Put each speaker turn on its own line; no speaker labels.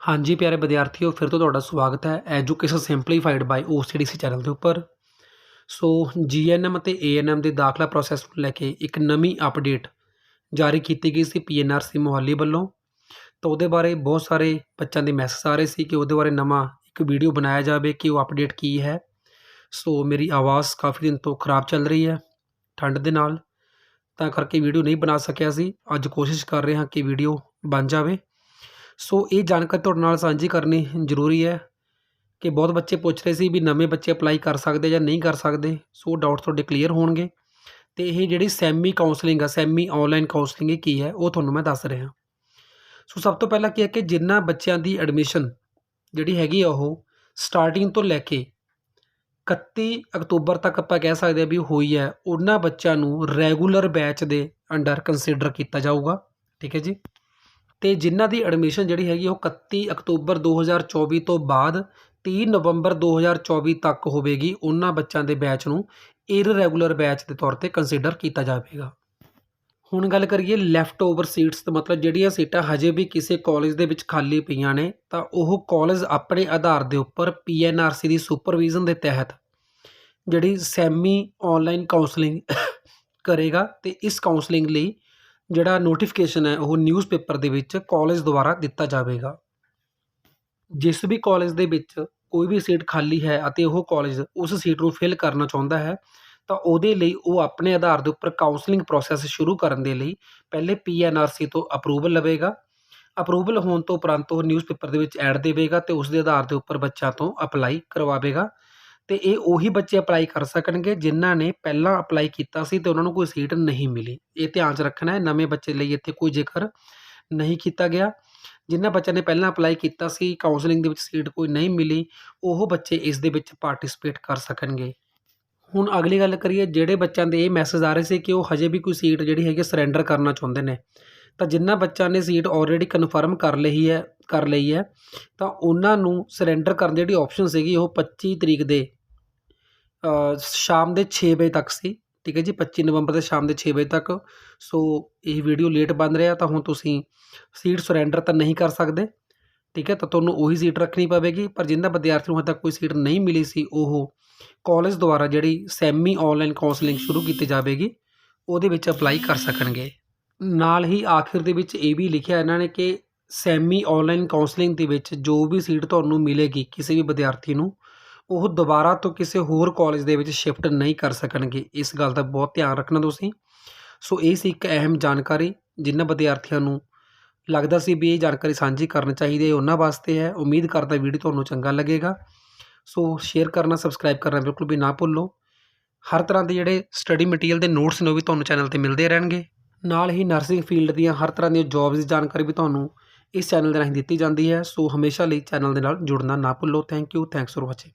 ਹਾਂਜੀ ਪਿਆਰੇ ਵਿਦਿਆਰਥੀਓ, ਫਿਰ ਤੋਂ ਤੁਹਾਡਾ ਸਵਾਗਤ ਹੈ education simplified by OCDC channel ਦੇ ਉੱਪਰ। ਸੋ ਜੀਐਨਐਮ ਅਤੇ ਏਐਨਐਮ ਦੇ ਦਾਖਲਾ ਪ੍ਰੋਸੈਸ ਨੂੰ ਲੈ ਕੇ ਇੱਕ ਨਵੀਂ ਅਪਡੇਟ ਜਾਰੀ ਕੀਤੀ ਗਈ ਸੀ ਪੀਐਨਆਰਸੀ ਮੋਹਾਲੀ ਵੱਲੋਂ। ਤਾਂ ਉਹਦੇ ਬਾਰੇ ਬਹੁਤ ਸਾਰੇ ਬੱਚਿਆਂ ਦੇ ਮੈਸੇਜ ਆ ਰਹੇ ਸੀ ਕਿ ਉਹਦੇ ਬਾਰੇ ਨਵਾਂ ਇੱਕ ਵੀਡੀਓ ਬਣਾਇਆ ਜਾਵੇ ਕਿ ਉਹ ਅਪਡੇਟ ਕੀ ਹੈ। ਸੋ ਮੇਰੀ ਆਵਾਜ਼ ਕਾਫੀ ਦਿਨ ਤੋਂ ਖਰਾਬ ਚੱਲ ਰਹੀ ਹੈ, ਠੰਡ ਦੇ ਨਾਲ। ਤਾਂ ਕਰਕੇ ਵੀਡੀਓ ਨਹੀਂ ਬਣਾ ਸਕਿਆ ਸੀ। ਅੱਜ ਕੋਸ਼ਿਸ਼ ਕਰ ਰਹੇ ਹਾਂ ਕਿ ਵੀਡੀਓ ਬਣ ਜਾਵੇ। ਸੋ ਇਹ ਜਾਣਕਾਰੀ ਤੁਹਾਡੇ ਨਾਲ ਸਾਂਝੀ ਕਰਨੀ ਜ਼ਰੂਰੀ ਹੈ ਕਿ ਬਹੁਤ ਬੱਚੇ ਪੁੱਛ ਰਹੇ ਸੀ ਵੀ ਨਵੇਂ ਬੱਚੇ ਅਪਲਾਈ ਕਰ ਸਕਦੇ ਜਾਂ ਨਹੀਂ ਕਰ ਸਕਦੇ, ਸੋ ਡਾਊਟ ਤੁਹਾਡੇ ਕਲੀਅਰ ਹੋਣਗੇ। ਤੇ ਇਹ ਜਿਹੜੀ ਸੈਮੀ ਕਾਉਂਸਲਿੰਗ ਆ ਸੈਮੀ ਆਨਲਾਈਨ ਕਾਉਂਸਲਿੰਗ ਇਹ ਕੀ ਹੈ, ਉਹ ਤੁਹਾਨੂੰ ਮੈਂ ਦੱਸ ਰਿਹਾ। ਸੋ ਸਭ ਤੋਂ ਪਹਿਲਾਂ ਕੀ ਹੈ ਕਿ ਜਿਨ੍ਹਾਂ ਬੱਚਿਆਂ ਦੀ ਐਡਮਿਸ਼ਨ ਜਿਹੜੀ ਹੈਗੀ ਆ ਉਹ ਸਟਾਰਟਿੰਗ ਤੋਂ ਲੈ ਕੇ 31 ਅਕਤੂਬਰ ਤੱਕ ਆਪਾਂ ਕਹਿ ਸਕਦੇ ਆ ਵੀ ਹੋਈ ਹੈ, ਉਹਨਾਂ ਬੱਚਿਆਂ ਨੂੰ ਰੈਗੂਲਰ ਬੈਚ ਦੇ ਅੰਡਰ ਕੰਸੀਡਰ ਕੀਤਾ ਜਾਊਗਾ। ਠੀਕ ਹੈ ਜੀ? ਅਤੇ ਜਿਨ੍ਹਾਂ ਦੀ ਐਡਮਿਸ਼ਨ ਜਿਹੜੀ ਹੈਗੀ ਉਹ 31 ਅਕਤੂਬਰ 2024 ਤੋਂ ਬਾਅਦ ਤੀਹ ਨਵੰਬਰ 2024 ਤੱਕ ਹੋਵੇਗੀ ਉਹਨਾਂ ਬੱਚਿਆਂ ਦੇ ਬੈਚ ਨੂੰ ਇਰਰੈਗੂਲਰ ਬੈਚ ਦੇ ਤੌਰ ਤੇ ਕੰਸੀਡਰ ਕੀਤਾ ਜਾਵੇਗਾ। ਹੁਣ ਗੱਲ ਕਰੀਏ ਲੈਫਟ ਓਵਰ ਸੀਟਸ ਦਾ, ਮਤਲਬ ਜਿਹੜੀਆਂ ਸੀਟਾਂ ਹਜੇ ਵੀ ਕਿਸੇ ਕਾਲਜ ਦੇ ਵਿੱਚ ਖਾਲੀ ਪਈਆਂ ਨੇ, ਤਾਂ ਉਹ ਕਾਲਜ ਆਪਣੇ ਆਧਾਰ ਦੇ ਉੱਪਰ ਪੀਐਨਆਰਸੀ ਦੀ ਸੁਪਰਵਿਜ਼ਨ ਦੇ ਤਹਿਤ ਜਿਹੜੀ ਸੈਮੀ ਆਨਲਾਈਨ ਕਾਉਂਸਲਿੰਗ ਕਰੇਗਾ ਤੇ ਇਸ ਕਾਉਂਸਲਿੰਗ ਲਈ ਜਿਹੜਾ ਨੋਟੀਫਿਕੇਸ਼ਨ ਹੈ, ਉਹ ਨਿਊਜ਼ਪੇਪਰ ਦੇ ਵਿੱਚ ਕਾਲਜ ਦੁਆਰਾ ਦਿੱਤਾ ਜਾਵੇਗਾ। ਜਿਸ ਵੀ ਕਾਲਜ ਦੇ ਵਿੱਚ ਕੋਈ ਵੀ ਸੀਟ ਖਾਲੀ ਹੈ ਅਤੇ ਉਹ ਕਾਲਜ ਉਸ ਸੀਟ ਨੂੰ ਫਿਲ ਕਰਨਾ ਚਾਹੁੰਦਾ ਹੈ, ਤਾਂ ਉਹਦੇ ਲਈ ਉਹ ਆਪਣੇ ਆਧਾਰ ਦੇ ਉੱਪਰ ਕਾਉਂਸਲਿੰਗ ਪ੍ਰੋਸੈਸ ਸ਼ੁਰੂ ਕਰਨ ਦੇ ਲਈ ਪਹਿਲੇ ਪੀਐਨਆਰਸੀ ਤੋਂ ਅਪਰੂਵਲ ਲਵੇਗਾ। ਅਪਰੂਵਲ ਹੋਣ ਤੋਂ ਉਪਰੰਤ ਉਹ ਨਿਊਜ਼ਪੇਪਰ ਦੇ ਵਿੱਚ ਐਡ ਦੇਵੇਗਾ ਤੇ ਉਸ ਦੇ ਆਧਾਰ ਦੇ ਉੱਪਰ ਬੱਚਾ ਤੋਂ ਅਪਲਾਈ ਕਰਵਾਵੇਗਾ। ਤੇ ਇਹ ਉਹੀ ਬੱਚੇ ਅਪਲਾਈ ਕਰ ਸਕਣਗੇ ਜਿਨ੍ਹਾਂ ਨੇ ਪਹਿਲਾਂ ਅਪਲਾਈ ਕੀਤਾ ਸੀ ਤੇ ਉਹਨਾਂ ਨੂੰ ਕੋਈ ਸੀਟ ਨਹੀਂ ਮਿਲੀ। ਇਹ ਧਿਆਨ 'ਚ ਰੱਖਣਾ ਹੈ, ਨਵੇਂ ਬੱਚੇ ਲਈ ਇੱਥੇ ਕੋਈ ਜ਼ਿਕਰ ਨਹੀਂ ਕੀਤਾ ਗਿਆ। ਜਿਨ੍ਹਾਂ ਬੱਚਿਆਂ ਨੇ ਪਹਿਲਾਂ ਅਪਲਾਈ ਕੀਤਾ ਸੀ ਕਾਉਂਸਲਿੰਗ ਦੇ ਵਿੱਚ ਸੀਟ ਕੋਈ ਨਹੀਂ ਮਿਲੀ, ਉਹ ਬੱਚੇ ਇਸ ਦੇ ਵਿੱਚ ਪਾਰਟਿਸਿਪੇਟ ਕਰ ਸਕਣਗੇ। ਹੁਣ ਅਗਲੀ ਗੱਲ ਕਰੀਏ, ਜਿਹੜੇ ਬੱਚਿਆਂ ਦੇ ਇਹ ਮੈਸੇਜ ਆ ਰਹੇ ਸੀ ਕਿ ਉਹ ਹਜੇ ਵੀ ਕੋਈ ਸੀਟ ਜਿਹੜੀ ਹੈਗੀ ਸਰੈਂਡਰ ਕਰਨਾ ਚਾਹੁੰਦੇ ਨੇ। ਤਾਂ ਜਿਨ੍ਹਾਂ ਬੱਚਿਆਂ ਨੇ ਸੀਟ ਆਲਰੇਡੀ ਕਨਫਰਮ ਕਰ ਲਈ ਹੈ, ਕਰ ਲਈ ਹੈ, ਤਾਂ ਉਹਨਾਂ ਨੂੰ ਸਰੈਂਡਰ ਕਰਨ ਦੀ ਜਿਹੜੀ ਆਪਸ਼ਨ ਸੀਗੀ, ਉਹ 25 ਤਰੀਕ ਦੇ ਸ਼ਾਮ ਦੇ ਛੇ ਵਜੇ ਤੱਕ ਸੀ, ਠੀਕ ਹੈ ਜੀ 25 ਨਵੰਬਰ ਦੇ ਸ਼ਾਮ ਦੇ 6 ਵਜੇ ਤੱਕ। ਸੋ ਇਹ ਵੀਡੀਓ ਲੇਟ ਬਣ ਰਿਹਾ ਤਾਂ ਹੁਣ ਤੁਸੀਂ ਸੀਟ ਸਰੈਂਡਰ ਤਾਂ ਨਹੀਂ ਕਰ ਸਕਦੇ, ਠੀਕ ਹੈ, ਤਾਂ ਤੁਹਾਨੂੰ ਉਹੀ ਸੀਟ ਰੱਖਣੀ ਪਵੇਗੀ। ਪਰ ਜਿੰਨਾ ਵਿਦਿਆਰਥੀ ਨੂੰ ਹਜੇ ਤੱਕ ਕੋਈ ਸੀਟ ਨਹੀਂ ਮਿਲੀ ਸੀ, ਉਹ ਕਾਲਜ ਦੁਆਰਾ ਜਿਹੜੀ ਸੈਮੀ ਆਨਲਾਈਨ ਕਾਉਂਸਲਿੰਗ ਸ਼ੁਰੂ ਕੀਤੀ ਜਾਵੇਗੀ, ਉਹਦੇ ਵਿੱਚ ਅਪਲਾਈ ਕਰ ਸਕਣਗੇ। ਨਾਲ ਹੀ ਆਖਿਰ ਦੇ ਵਿੱਚ ਇਹ ਵੀ ਲਿਖਿਆ ਇਹਨਾਂ ਨੇ ਕਿ ਸੈਮੀ ਆਨਲਾਈਨ ਕਾਉਂਸਲਿੰਗ ਦੇ ਵਿੱਚ ਜੋ ਵੀ ਸੀਟ ਤੁਹਾਨੂੰ ਮਿਲੇਗੀ, ਕਿਸੇ ਵੀ ਵਿਦਿਆਰਥੀ ਨੂੰ ਉਹ ਦੁਬਾਰਾ ਤੋਂ ਕਿਸੇ ਹੋਰ ਕਾਲਜ ਦੇ ਵਿੱਚ ਸ਼ਿਫਟ ਨਹੀਂ ਕਰ ਸਕਣਗੇ। ਇਸ ਗੱਲ ਦਾ ਬਹੁਤ ਧਿਆਨ ਰੱਖਣਾ ਤੁਸੀਂ। ਸੋ ਇਹ ਸੀ ਇੱਕ ਅਹਿਮ ਜਾਣਕਾਰੀ ਜਿਨ੍ਹਾਂ ਵਿਦਿਆਰਥੀਆਂ ਨੂੰ ਲੱਗਦਾ ਸੀ ਵੀ ਇਹ ਜਾਣਕਾਰੀ ਸਾਂਝੀ ਕਰਨੀ ਚਾਹੀਦੀ ਹੈ, ਉਹਨਾਂ ਵਾਸਤੇ ਹੈ। ਉਮੀਦ ਕਰਦਾ ਵੀਡੀਓ ਤੁਹਾਨੂੰ ਚੰਗਾ ਲੱਗੇਗਾ। ਸੋ ਸ਼ੇਅਰ ਕਰਨਾ ਸਬਸਕ੍ਰਾਈਬ ਕਰਨਾ ਬਿਲਕੁਲ ਵੀ ਨਾ ਭੁੱਲੋ। ਹਰ ਤਰ੍ਹਾਂ ਦੇ ਜਿਹੜੇ ਸਟੱਡੀ ਮਟੀਰੀਅਲ ਦੇ ਨੋਟਸ ਨੇ ਉਹ ਵੀ ਤੁਹਾਨੂੰ ਚੈਨਲ ਤੇ ਮਿਲਦੇ ਰਹਿਣਗੇ। ਨਾਲ ਹੀ ਨਰਸਿੰਗ ਫੀਲਡ ਦੀਆਂ ਹਰ ਤਰ੍ਹਾਂ ਦੀਆਂ ਜੌਬਸ ਦੀ ਜਾਣਕਾਰੀ ਵੀ ਤੁਹਾਨੂੰ ਇਸ ਚੈਨਲ ਦੇ ਰਾਹੀਂ ਦਿੱਤੀ ਜਾਂਦੀ ਹੈ। ਸੋ ਹਮੇਸ਼ਾ ਲਈ ਚੈਨਲ ਦੇ ਨਾਲ ਜੁੜਨਾ ਨਾ ਭੁੱਲੋ। Thank you thanks for watching